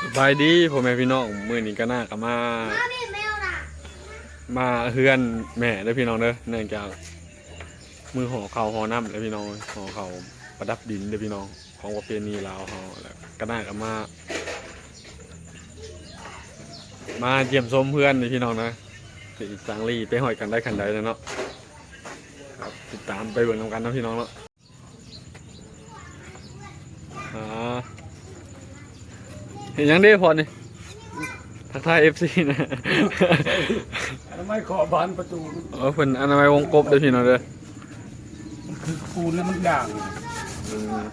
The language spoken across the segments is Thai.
สบายดีพ่อแม่พี่น้องมือนี้ก็น่ากมา มาดิแมวน่ะมาเฮือนแม่เด้อพี่น้องเด้อเนื่องจาก มือห่อเขาห่อน้ำเด้อพี่น้องห่อเขาประดับดินเด้อพี่น้อง ของประเพณีลาวเฮาแล้วก็น่ากมา มาเยี่ยมชมเพื่อนเด้อพี่น้องนะที่จังลี่ไปหอยกันได้คันใดนะเนาะครับติดตามไปเบิ่งนำกันนะพี่น้องเนาะอ่าเห็นยังได้พอนี่ทักทาย FC นะทำไมขอบานประตูเออเพิ่นอนามัยวงกบเด้อพี่น้องเด้อคือปูนแล้วมันด่างอืม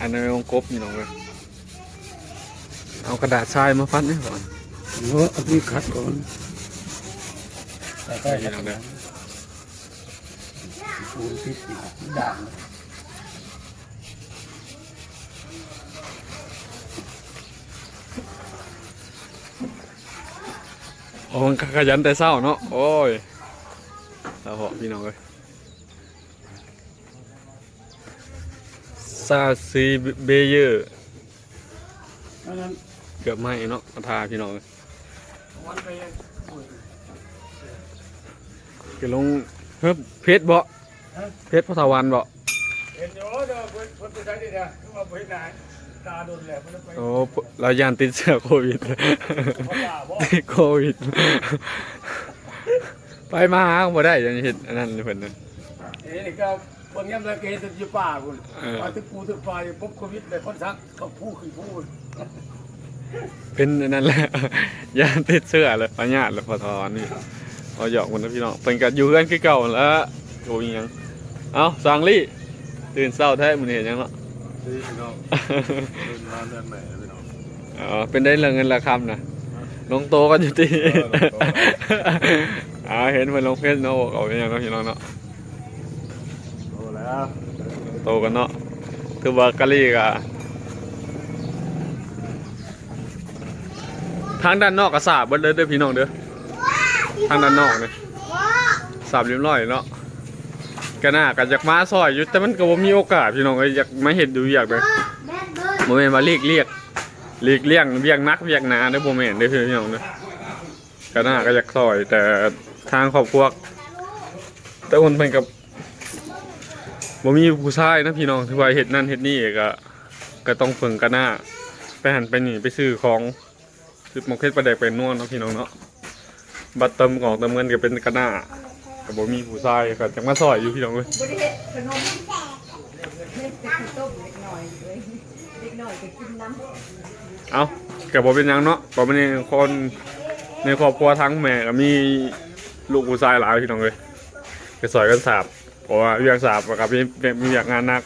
อนามัยวงกบพี่น้องเด้อเอากระดาษทรายมาฟัดนี่ก่อนเออเอาที่คัดก่อนใส่ใกล้พี่น้องเด้อปูนพิษอีกด่าง โอ้มันขยันแต่เศร้าเนาะโอ้ยแล้วพอพี่น้องเอ้ยซาซีเบเยอร์เกือบไหมเนาะมาทาพี่น้องเอ้ยวันไปคือลงเฮ้ยเพชรบ่เพชรพระทวันบ่เห็นอยู่เด้อเพิ่นเพิ่นไปใช้ดิเนี่ยคือว่าบ่เห็นหน ตาโดนแหละมันไปโอ้เรายานติดเชื้อโควิดเขาด่าบ่ติดโควิด ไปมาหาก็บ่ได้อยังเห็นอันนั้นเพิ่นน่ะเอ้นี่ก็บางยามละเกตอยู่ป่าพุ่นเออไปตึกปูตึกปลาปุ๊บโควิดเลยคนซักเขาพูดขึ้นพูดเป็นอันนั้นแหละยานติดเชื้อเลยปัญญาแล้วพอทอนนี่เอาหยอกมันนะพี่น้องเพิ่นก็อยู่กันคือเก่าแล้วโอ้ยยังเอ้าสังลี่ตื่นเช้าแท้มื้อนี้เห็นยังเนาะ ดีพี่น้องเป็นร้านเดือนใหม่นะพี่น้องอ๋อเป็นได้เรื่องเงินราคำนะลงโตกันอยู่ที่เออลงโตอ่าเห็นเพิ่นลงเฟซเนาะบอกเอาเป็นหยังเนาะพี่น้องเนาะโตแล้วโตกันเนาะคือว่ากะลี่ก็ทางด้านนอกก็สาบเบิดเลยเด้อพี่น้องเด้อทางด้านนอกนี่ว้าสาบเรียบร้อยเนาะ ก็น่าก็อยากมาซอยอยู่แต่มันก็บ่มีโอกาสพี่น้องเอ้ยอยากมาเฮ็ดดูอยากเลยแบดเบิร์ดบ่แม่นว่าเรียกเรียกเรียกเลี่ยงเวียงนักเวียงนาเด้อบ่แม่นเด้อพี่น้องเด้อก็น่าก็อยากซอย แต่ทางครอบครัวแต่คนเพิ่นกับบ่มีผู้ชายนะพี่น้องที่ว่าเฮ็ดนั่นเฮ็ดนี่ก็ก็ต้องเพิ่งกันหน้าไปหันไปนี่ไปซื้อของซื้อหมกเฮ็ดปลาแดกไปนวลเนาะพี่น้องเนาะบัตรเติมของเติมเงินก็เป็นกันหน้า ก็บ่มีผู้ชายก็จังมาซอยอยู่พี่น้องเอ้ยบริเฮ็ดขนมเฮ็ดแต่ข้าวต้มเล็กน้อยเลยเล็กน้อยก็กินน้ำเอาก็บ่เป็นหยังเนาะบ่เป็นคนในครอบครัวทั้งแม่ก็มีลูกผู้ชายหลายพี่น้องเอ้ยก็ซอยกันสาบเพราะว่าเรื่องสาบกับมีมีอยากงานหนัก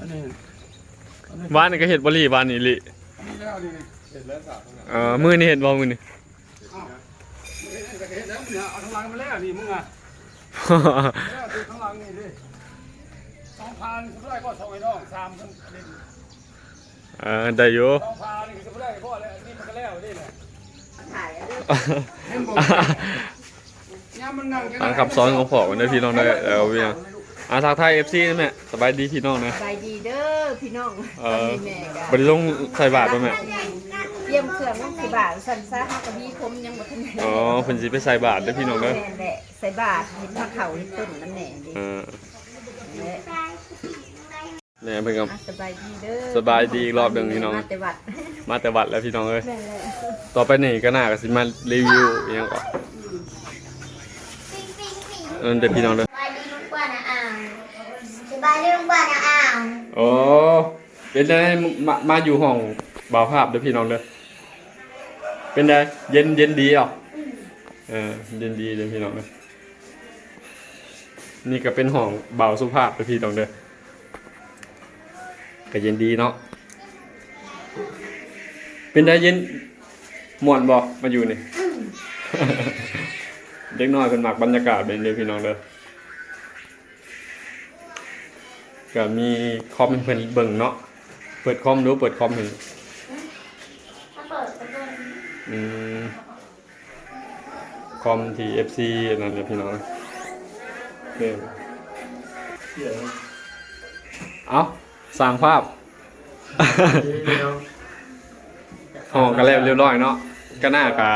อันนี้บ้านนี่ก็เฮ็ดบ่รีบ้านนี่ลิอันนี้แล้วนี่เห็นแล้วสามคนเอ่อมื้อนี้เฮ็ดบ่มื้อนี้ เห็นก็เห็นแล้วเนี่ยเอาทางหลังมาแล้วนี่มึงอะแล้วดูข้างหลังนี่ดิสองพันก็ได้ก็สองไอ้น้องสามทั้งเล่นเออได้อยู่สองพันนี่ก็ได้ก็แล้วนี่มันก็แล้วนี่แหละถ่ายเด้อเห็นบ่ยามมันนั่งทางคำสอนของพ่อกันเด้อพี่น้องเด้อเอาเวียงอาทักทาย FC นะแม่สบายดีพี่น้องนะสบายดีเด้อพี่น้องเออตนนี้แม่บ่ได้ลงใส่บาตรบ่แม่เตรีย มเครื่องลงใส่บาทสั่นซะเฮาก็มีผมยังบ่ทันได้อ๋อเพิ่นสิไปใส่บาตรเด้อพี่น้องเด้อแม่นแหละใส่บาทเห็นพระเขาเห็นต้นนั่นแหละดิเออแหละแม่เพิ่นก็ อะสบายดีเด้อสบายดีอีกรอบหนึ่งพี่น้อง มาแต่วัดมาแต่วัดแล้วพี่น้องเอ้ยแม่นแหละ ต่อไปนี่ก็น่าก็สิมารีวิวอหยังก่อนปิงปิงปิงเออเดี๋ยวพี่น้องเด้อสบายดีลุงป้านะอ่าวสบายดีลุงป้านะอ่าวโอ้เป็นไงมามาอยู่ห้องบ่าวภาพเด้อพี่น้องเด้อ เป็นไงเย็นเย็นดีอะเออเย็นดีเด้อพี่น้องเด้อนี่ก็เป็นห้องเบาสุภาพเด้อพี่น้องเด้อก็เย็นดีเนาะเป็นไงเย็นหม่วนบ่มาอยู่นี่เด็กน้อยเป็นหมักบรรยากาศเป็นเด้อพี่น้องเด้อก็มีคอมเพิ่นเบิ่งเนาะเปิดคอมดูเปิดคอมเห็น ดอืมคอมที่ FC นั่นแหละพี่น้องเนี่ยเอาสร้างภาพห่อกันแล้วเรียบร้อยเนาะก็น่ากะ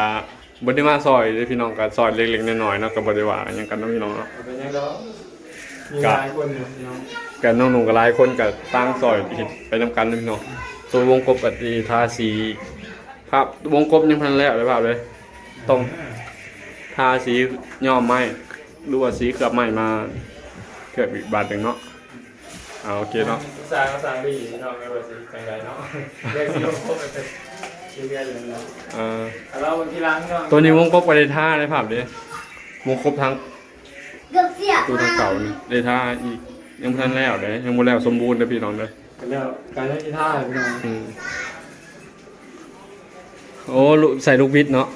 บ่ได้มาซอยเด้อพี่น้องก็ซอยเล็กๆน้อยๆเนาะก็บ่ได้ว่าหยังกันเนาะพี่น้องเนาะเป็นยังไงมีหลายคนอยู่น้องกันน้องหนุ่มกับหลายคนก็ตั้งซอยเฮ็ดไปนํกันเนาะพี่น้องตัววงกบก็สิทาสี ภาพวงกบยังพันแล้วเลยภาพเลยต้องทาสีย้อมไม้หรือว่าสีเคลือบไม้มาเคลือบอีกบาทหนึงเนาะเอาโอเคเนาะสร้างสร้างดีน้องไม่ว่าสิจังไดเนาะเรียกสิลงพบกันเป็นชื่อเรียกอยู่แล้วเอ่อเราบางทีล้างเนาะตัวนี้วงกบก็ได้ท่าในภาพเด้วงกบทั้งเกือบเสียตัวทั้งเก่านี่ได้ท่าอีกยังบ่ทันแล้วเด้ยังบ่แล้วสมบูรณ์เด้อพี่น้องเด้อกันแล้วการเล่นกีตาร์พี่น้องอืม โอ้ลูกใส่ลูกบิดเนาะ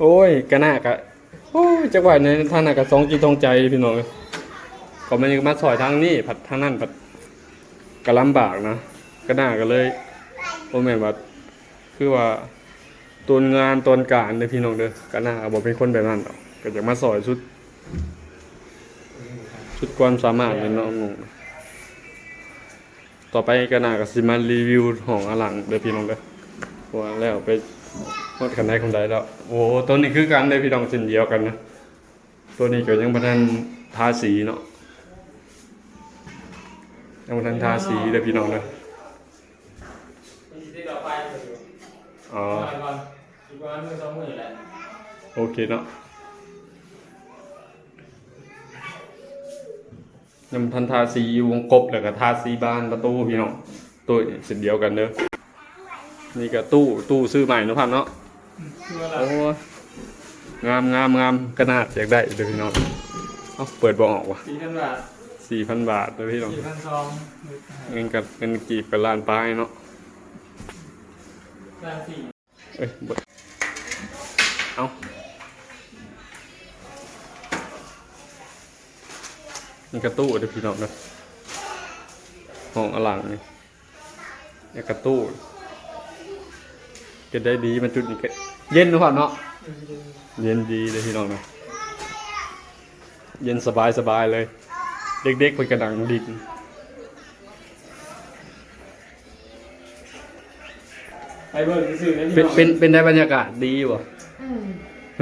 โอ้ยกะน่ากะโอ้ยจังหวะนี้ท่านน่ะก็สองจิตสองใจพี่น้องเอ้ยก็มันยังมาสอยทางนี้ผัดทางนั้นผัดก็ลำบากนะกะน่าก็เลยบ่แม่นว่าคือว่าตนงานตนการเด้อพี่น้องเด้อกะน่าก็บ่เป็นคนแบบนั้นดอกก็จะมาสอยชุด ชุดความสามารถเลยเนาะน้องต่อไปก็น่าก็สิมารีวิวของอลังเด้อพี่น้องเด้อ พว่าแล้วไปหมดกันได้คนใดแล้ว โอ้ตัวนี้คือกันเด้พี่น้องเช่นเดียวกันนะ ตัวนี้เก็ยังบ่ทันทาสีเนาะยังบ่ทันทาสีเด้พี่น้องเด้อมีสิทธิ์ต่อไปอยู่อ๋อก่อนะโอเคเนาะยังบ่ทันทาสีวงกบแล้วก็ทาสีบ้านประตูพี่น้องตัวนี้นเดียวกันเด้อ นี่ก็ตู้ตู้ซื้อใหม่เนาะพันเนาะคืออะไรโอ้ยงามงามงามขนาดอยากได้เดี๋ยวพี่น้องเอาเปิดบ่ออกว่ะสี่พันบาทสี่พันบาทเลยพี่น้องสี่พันสองเงินกับเงินกีบกับล้านปลายเนาะล้านสี่เอ้ยเบิดเอานี่กระตู้เดี๋ยวพี่น้องนะห้องอลังนี่นี่กระตู้ ก็ได้ดีมันจุดนี้ก็เย็นทุกคนเนาะเย็นดีเลยพี่น้องนะเย็นสบายสบายเลย เด็กๆไปกระดังดินไปเบิร์ซื้อได้เป็นเป็นเป็นได้บรรยากาศดีอยู่บ่อืม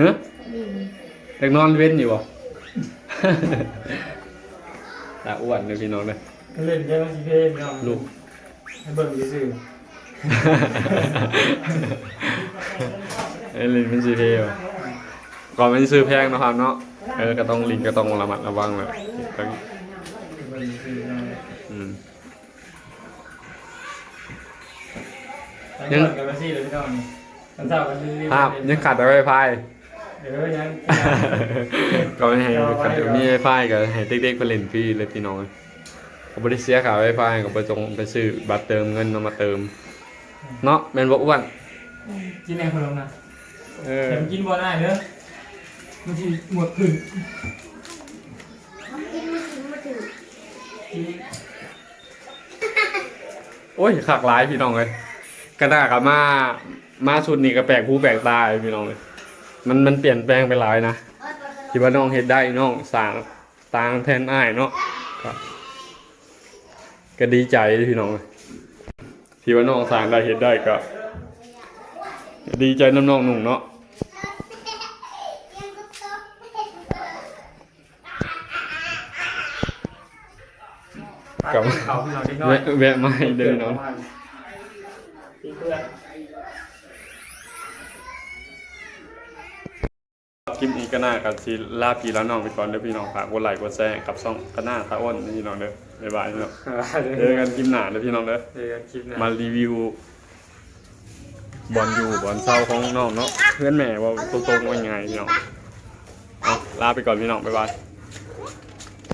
ฮะดีอยากนอนเว้นอยู่บ่ ตาอ้วนเลยพี่น้องเลยเล่นแค่มาสิเพนเนาะลูก ไปเบิร์ซื้อ เอ้ยลินเป็นสีเทลก่อนมันสิซื้อแพงเนาะครับเนาะเออก็ต้องลินก็ต้องระมัดระวังเลยต้องเบิร์ซื้ออืมยังกับมาซี่เลยพี่น้องมันเศร้ากันรีบภาพยังขาดแต่ไวไฟเดี๋ยวยังก็ไม่ให้ขาดมีไวไฟก็ให้เด็กๆไปเล่นฟรีเลยพี่น้องก็บริเสียค่าไวไฟก็ไปจงไปซื้อบัตรเติมเงินเอามาเติม เนาะแม่นบ่อ้วนกินแองขนมนะเออแต่มันกินบ่ได้เด้อมันสิหมดขึ้นมันกินไม่กินมาถึงโอ้ยขากหลายพี่น้องเลยกระดากับมามาชุดนี้ก็แปลกหูแปลกตาเลยพี่น้องเลยมันมันเปลี่ยนแปลงไปหลายนะที่ว่าน้องเฮ็ดได้น้องสร้างต่างแทนอ้ายเนาะก็ก็ดีใจเลยพี่น้องเลย ที่ว่าน้องสร้างได้เฮ็ดได้ก็ก็ ดีใจน้ำน้องหนุ่งเนาะกับเขาพี่น้องเด็กน้อยแวะแวะมาให้เดินน้องพี่เพื่อนคลิปนี้ก็น่ากับซีลาพี่แล้วน้องไปก่อนเด้อพี่น้องฝากกดไลค์กดแชร์กับซ่องก็น่าตาอ้นพี่น้องเด้อ บ๊ายบายพี่น้องเจอกันคลิปหน้าเด้อพี่น้องเด้อเจอกันคลิปหน้ามารีวิว บอลอยู่บอลเศร้าของน้องเนาะเพื่อนแม่ว่าตรงๆว่ายังไงพี่น้องเอาลาไปก่อนพี่น้องบ๊ายบาย